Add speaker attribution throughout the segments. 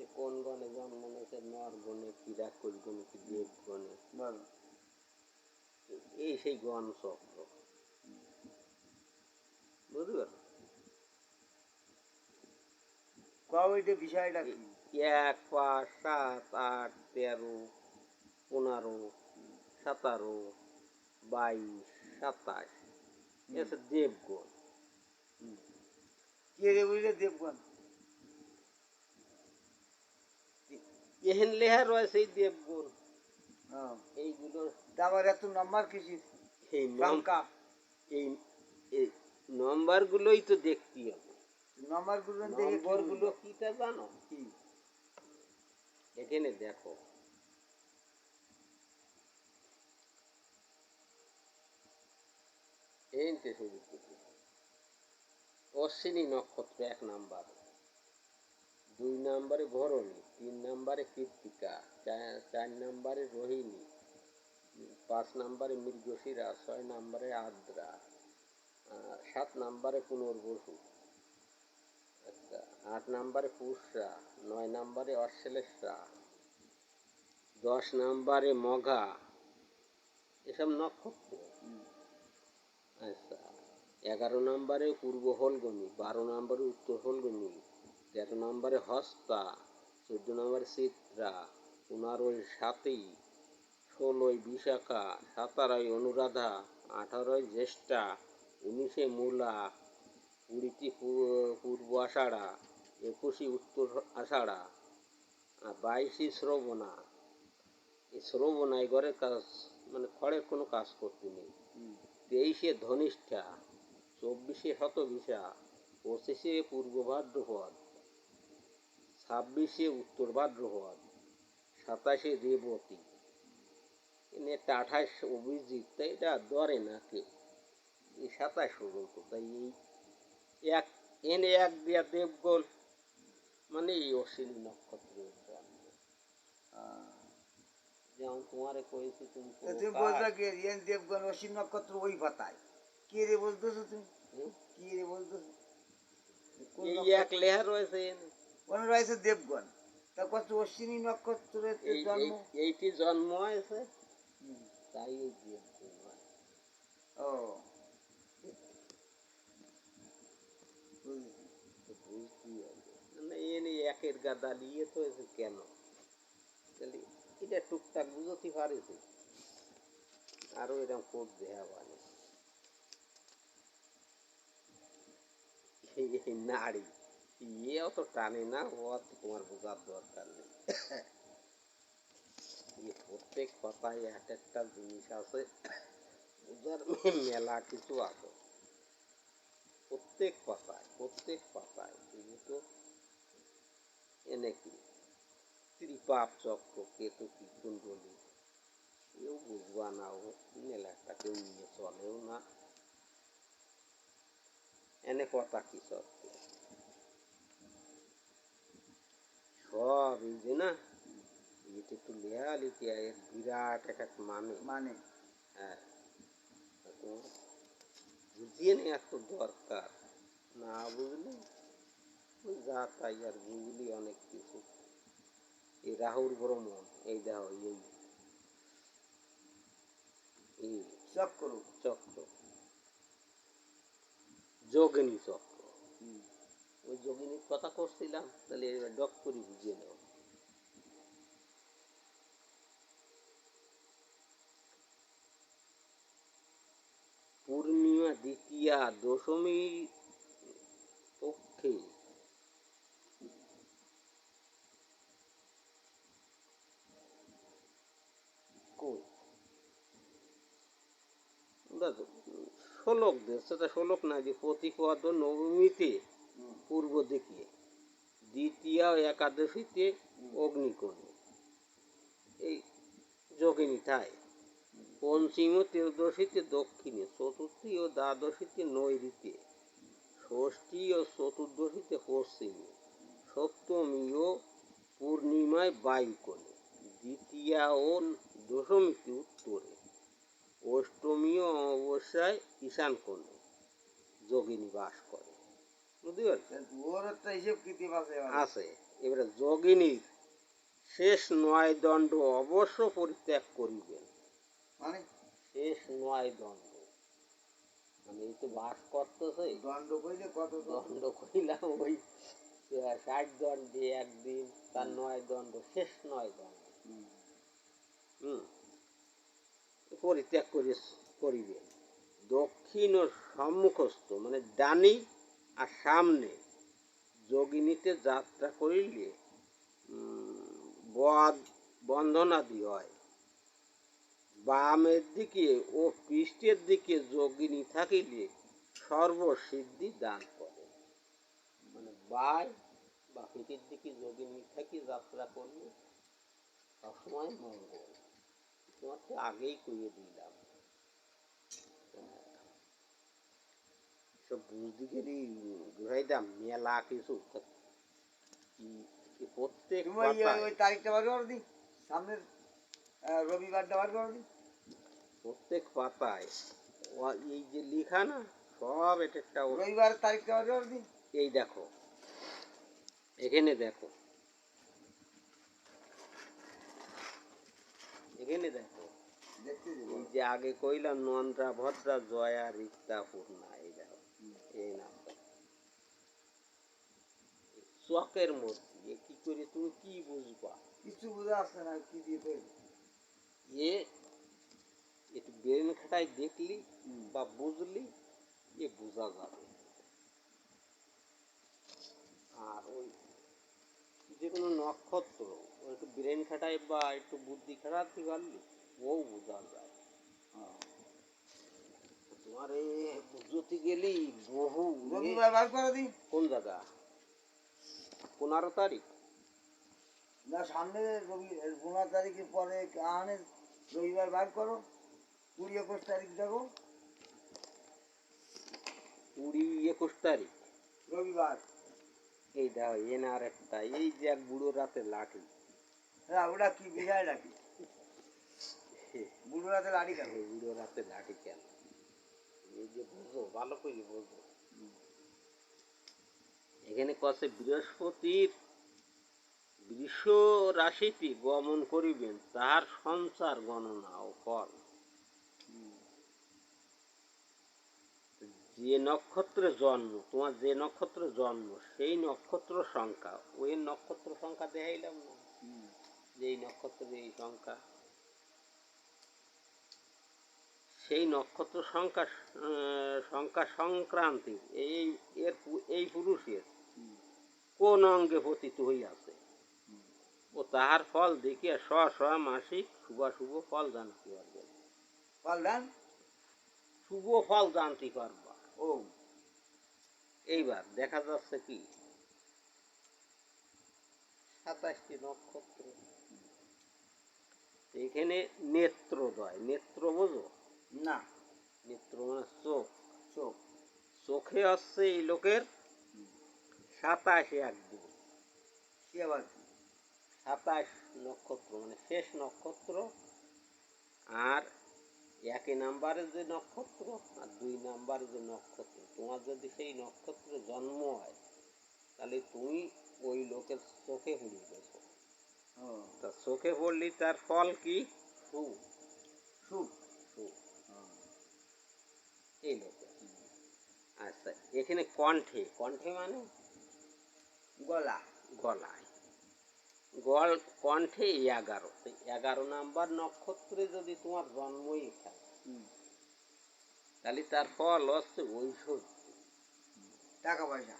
Speaker 1: যে কোন গণে জন্ম নিয়েছে নর গণে কি রাক্ষস গণে কি দেব গণে? এই সেই গণ চক্র বুঝতে পারো
Speaker 2: বিষয়টা
Speaker 1: এক পাঁচ সাত আট তেরো পনেরো সতেরো বাইশ সাতাশ। দেবগণ
Speaker 2: কে দেবগণ
Speaker 1: এহেন লেহা রয়েছে এই দেবগণ
Speaker 2: হ্যাঁ।
Speaker 1: এইগুলো
Speaker 2: এত নম্বর কিছু
Speaker 1: এই এই নম্বরগুলোই তো দেখতে হবে। নম্বরগুলো কিটা জানো?
Speaker 2: কি?
Speaker 1: এখানে দেখো। এইতে শুরু অশ্বিনী নক্ষত্র এক নাম্বার। দুই নম্বরে ভরণী। তিন নম্বরে কৃত্তিকা, চার- নম্বরে রোহিণী, পাঁচ নম্বরে মৃগশিরা, ছয় নম্বরে আদ্রা সাত নম্বরে পুনর্বসু আচ্ছা আট নম্বরে পুষরা নয় নম্বরে অশ্লেষা, দশ নম্বরে মঘা এসব নক্ষত্র। আচ্ছা এগারো নম্বরে পূর্ব হলগনি বারো নম্বরে উত্তর হলগনি তেরো নম্বরে হস্তা চোদ্দ নম্বরে চিত্রা পনেরোই সাতই ষোলোই বিশাখা সতেরোই অনুরাধা আঠারোই জ্যেষ্ঠা উনিশে মূলা কুড়িটি পূর্ব আষাঢ়া একুশে উত্তর আষাঢ়া আর বাইশে শ্রবণা। এই শ্রবণা এই ঘরের কাজ মানে খড়ের কোনো কাজ করতে নেই। তেইশে ধনিষ্ঠা চব্বিশে শতবিশা পঁচিশে পূর্ব ভাদ্রপদ ছাব্বিশে উত্তর ভাদ্রপদ সাতাশে রেবতী। এনে একটা আঠাশ অভিজিৎ তাই এটা ধরে না কেউ এই সাতাশ পর্যন্ত তাই এই? এক এনে এক দিয়া দেবগণ মানে এই অশ্বিনী
Speaker 2: আহ,
Speaker 1: যেমন তোমারে কয়েছি তুমি
Speaker 2: তুমি কি ইয়েন দেবগণ অশ্বিন নক্ষত্র ওই ভাতায় কে রে বলতেছো তুমি? কি রে বলতেছো?
Speaker 1: এই এক লেহা রয়েছে এনে।
Speaker 2: রয়েছে দেবগণ? তা কত অশ্বিনী নক্ষত্রের জন্ম?
Speaker 1: এই- এইটি জন্ম হয়েছে। তাই।
Speaker 2: ও।
Speaker 1: মানে একের গাদা নিয়ে তো এসে কেন? তাহলে এটা টুকটাক বুঝতে পারেছে। আরও এরকম কোট দেওয়া মানে। এই এই নাড়ি ইয়ে অত টানে না ও অত তোমার বোঝার দরকার নেই এই প্রত্যেক কথায় এক একটা জিনিস আছে বোঝার মেলা কিছু আছে প্রত্যেক পাতায় প্রত্যেক পাতায় কিন্তু এনে কি ত্রিপাপ চক্র কেতু কি কুণ্ডলী কেউ বুঝবা না ও মেলাটা কেউ নিয়ে চলেও না এনে কথা কি সত্য সব এই যে না এটা একটু লেয়ালিটি এর বিরাট এক এক মানে।
Speaker 2: মানে।
Speaker 1: হ্যাঁ। বুঝিয়ে নেওয়ার তো দরকার। না বুঝলে যা তাই আর বুঝলি অনেক কিছু। এই রাহুর ভ্রমণ এই দেখো এই এই
Speaker 2: চক্র
Speaker 1: চক্র। যোগিনী চক্র।
Speaker 2: হুম।
Speaker 1: ওই যোগিনীর কথা করছিলাম, তাহলে ডক বুঝিয়ে নেব পূর্ণিমা দ্বিতীয়া দশমী পক্ষে ষোলক দেশ সেটা ষোলক না, যে প্রতিপদ নবমীতে। পূর্ব দিকে, দ্বিতীয় একাদশীতে অগ্নিকোণে এই যোগিনীটায় পঞ্চম ও ত্রয়োদশীতে দক্ষিণে, চতুর্থী ও দ্বাদশীতে নৈরীতে, ষষ্ঠী ও চতুর্দশীতে পশ্চিমে, সপ্তমী ও পূর্ণিমায় বায়ুকোণে, দ্বিতীয়া ও দশমীতে উত্তরে, অষ্টমী ও অমাবস্যায় ঈশান কোণে যোগিনী বাস করে। বুঝতে পারছ
Speaker 2: ওর একটা হিসেব কিতাব আছে
Speaker 1: আছে। এবারে যোগিনীর শেষ নয় দণ্ড অবশ্য পরিত্যাগ করিবেন।
Speaker 2: মানে?
Speaker 1: শেষ নয় দণ্ড। মানে এই তো বাস করতেছে।
Speaker 2: দণ্ড কইলে কত দণ্ড?
Speaker 1: কইলাম ওই ষাট দণ্ডে একদিন তার নয় দণ্ড শেষ নয় দণ্ড।
Speaker 2: হুম।
Speaker 1: পরিত্যাগ করি করিবে। দক্ষিণ ও সম্মুখস্থ মানে ডানি আর সামনে যোগিনীতে যাত্রা করিলে বদ বন্ধনাদি হয়। বামের দিকে ও পৃষ্ঠের দিকে যোগিনী থাকিলে সর্বসিদ্ধি দান করে। মানে বাই বা পিঠের দিকে যোগিনী থাকি যাত্রা করলে সবসময় মঙ্গল। তোমার তো আগেই কইয়ে দিলাম। সব গেলি মেলা কিছু প্রত্যেক
Speaker 2: ওই- তারিখটা বার করে দি সামনের রবিবারটা বার করে দি
Speaker 1: প্রত্যেক পাতায়। এই যে লেখা না সব এটা একটা
Speaker 2: রবিবার তারিখটা বার করে দি
Speaker 1: এই দেখো। এখানে দেখো। এখানে দেখো। এই যে আগে কইলাম নন্দ্রা ভদ্রা জয়া রিক্তা এই দেখো এই নামটা চকের মধ্যে এ কি করে তুমি কি বুঝবা
Speaker 2: কিছু বোঝা আসছে না কি দিয়ে তৈরি
Speaker 1: এ একটু ব্রেন খাটাই দেখলি
Speaker 2: হুম।
Speaker 1: বা বুঝলি এ বোঝা যাবে আর ওই যে কোনো নক্ষত্র ও একটু ব্রেন খাটাই বা একটু বুদ্ধি খাটাতে পারলি ও বোঝা যায়
Speaker 2: হ্যাঁ।
Speaker 1: তোমার এ বুঝতে গেলি এ-
Speaker 2: বার করে দি
Speaker 1: কোন জায়গা? পনেরো তারিখ?
Speaker 2: না সামনে রবি পনেরো তারিখের পরে আনে রবিবার বার করো। কুড়ি একুশ তারিখ দেখো
Speaker 1: কুড়ি একুশ তারিখ?
Speaker 2: রবিবার।
Speaker 1: এই দেখো এনার একটা এই যে এক বুড়ো রাতে লাঠি।
Speaker 2: হ্যাঁ ওটা কি বিষয় নাকি? বুড়ো রাতে লাড়ি কেন?
Speaker 1: বুড়ো রাতে লাঠি কেন? এই যে বুঝো ভালো করে বুঝো এখানে কছে বৃহস্পতির বৃষ রাশিটি গমন করিবেন, তাহার সঞ্চার গণনা ও ফল। যে নক্ষত্রে জন্ম, তোমার যে নক্ষত্রে জন্ম, সেই নক্ষত্র সংখ্যা। ওই নক্ষত্র সংখ্যা দেখাইলাম না? যে এই নক্ষত্রের এই সংখ্যা। সেই নক্ষত্র সংখ্যা সংখ্যা সংক্রান্তি, এই, এর এই পুরুষের কোন অঙ্গে পতিত হইয়াছে। ও তাহার ফল দেখিয়া স্ব স্ব মাসিক শুভাশুভ ফল জানতে পারবে
Speaker 2: ফল দেন
Speaker 1: শুভ ফল জানতে পারবা।
Speaker 2: ও।
Speaker 1: এইবার দেখা যাচ্ছে কি? সাতাশটি নক্ষত্র। এখানে নেত্রদয়। নেত্র বোঝো?
Speaker 2: না।
Speaker 1: নেত্র মানে চোখ।
Speaker 2: চোখ।
Speaker 1: চোখে আসছে এই লোকের সাতাশে একদিন।
Speaker 2: সে আবার কি?
Speaker 1: সাতাশ নক্ষত্র মানে শেষ নক্ষত্র আর একই নাম্বারের যে নক্ষত্র আর দুই নাম্বারের যে নক্ষত্র। তোমার যদি সেই নক্ষত্রে জন্ম হয় তাহলে তুমি ওই লোকের চোখে পড়ে গেছো তা চোখে পড়লি তার ফল কি? সু
Speaker 2: সুখ?
Speaker 1: সু এই লোকের। আচ্ছা এখানে কণ্ঠে কণ্ঠে মানে?
Speaker 2: গলা।
Speaker 1: গলায়। গল কণ্ঠে এগারো। এগারো নাম্বার নক্ষত্রে যদি তোমার জন্মই থাকে তাহলে তার ফল হচ্ছে ঐশ্বর্য
Speaker 2: টাকা পয়সা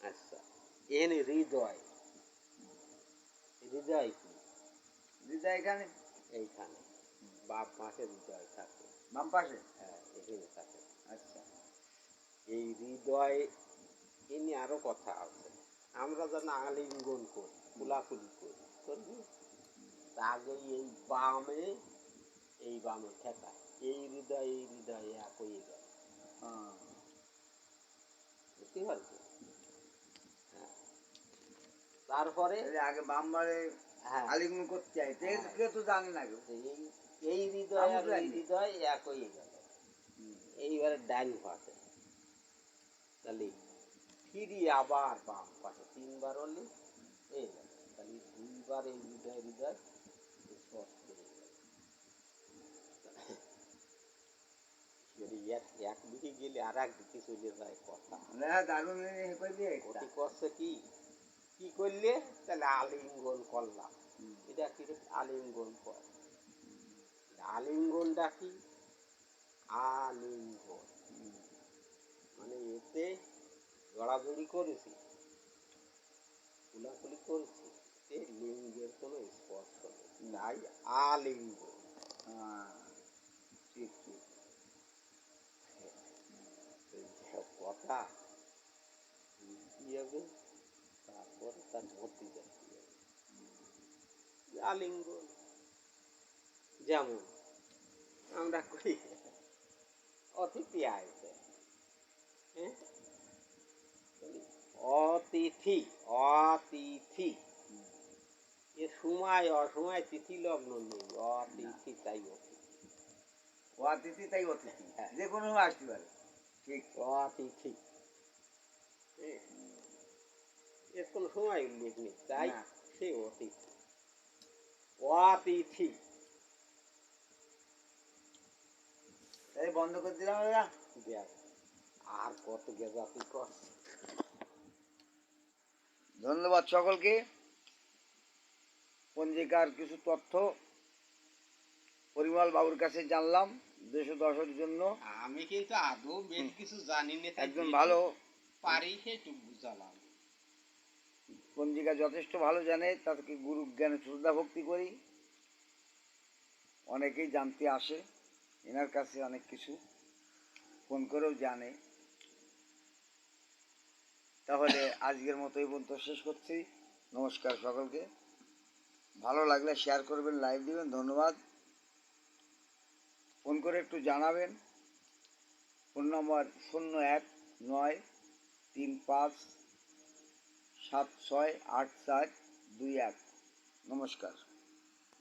Speaker 1: আচ্ছা এন হৃদয়। হৃদয় কি?
Speaker 2: দিদা এখানে।
Speaker 1: এইখানে। বাপ মাসে হৃদয় থাকে।
Speaker 2: বাম পাশে?
Speaker 1: হ্যাঁ এখানে থাকে।
Speaker 2: আচ্ছা।
Speaker 1: এই হৃদয় এ নিয়ে আরও কথা আছে। আমরা যেন আলিঙ্গন করি কুলাকুলি করি। করবি? তা আগে এই বামে এই বামে ঠেকা এই হৃদয় এই হৃদয় এক হয়ে গেল
Speaker 2: হ্যাঁ।
Speaker 1: বুঝতে পারছ হ্যাঁ। তারপরে?
Speaker 2: আগে বামবারে
Speaker 1: হ্যাঁ।
Speaker 2: আলিঙ্গন করতে চাই
Speaker 1: হ্যাঁ।
Speaker 2: কেউ তো জানে না
Speaker 1: এই এই হৃদয় আর এই হৃদয় এক হয়ে গেল এইবারে ডাইন পাশে। তাহলে ফিরি আবার বাম পাশে তিনবার হলে এই তাহলে দুইবার এই হৃদয় হৃদয় এক দিকে গেলে আর এক দিকে চলে যায় কথা।
Speaker 2: না দারুণ
Speaker 1: ওটি করছে কি? কি করলে? তাহলে আলিঙ্গন করলাম। এটা কি? আলিঙ্গন কর। আলিঙ্গনটা কি? আলিঙ্গন। মানে এতে জড়াজড়ি করেছি কুলাকুলি করেছি এতে লিঙ্গের কোনো স্পর্শ নেই তাই আলিঙ্গন
Speaker 2: হ্যাঁ। ঠিক
Speaker 1: কথা কি হবে তারপরে তার মতি যাচ্ছে আলিঙ্গন যেমন আমরা করি অতিথি আইছে হ্যাঁ? অতিথি অতিথি। এ সময় অসময় তিথি লগ্ন নেই অতিথি তাই অতিথি।
Speaker 2: অতিথি তাই অতিথি
Speaker 1: হ্যাঁ।
Speaker 2: যে কোনো আসতে পারে। ঠিক।
Speaker 1: অতিথি। এর কোনো সময় উল্লেখ নেই তাই সে অতিথি। অতিথি।
Speaker 2: তাই বন্ধ করে দিলাম
Speaker 1: আর কত গেজাতি কর
Speaker 2: ধন্যবাদ সকলকে। পঞ্জিকার কিছু তথ্য পরিমল বাবুর কাছে জানলাম দেশ দশের জন্য।
Speaker 1: আমি কিন্তু আদৌ বেশ কিছু জানি না
Speaker 2: একজন ভালো।
Speaker 1: পারি সেটুকু বুঝালাম।
Speaker 2: পঞ্জিকা যথেষ্ট ভালো জানে তাদেরকে গুরু জ্ঞানে শ্রদ্ধা ভক্তি করি। অনেকেই জানতে আসে এনার কাছে অনেক কিছু। ফোন করেও জানে। তাহলে আজকের মতো এই পর্যন্ত শেষ করছি। নমস্কার সকলকে। ভালো লাগলে শেয়ার করবেন লাইভ দিবেন, ধন্যবাদ। ফোন করে একটু জানাবেন। ফোন নম্বর শূন্য এক নয় তিন পাঁচ সাত ছয় আট চার দুই এক। নমস্কার।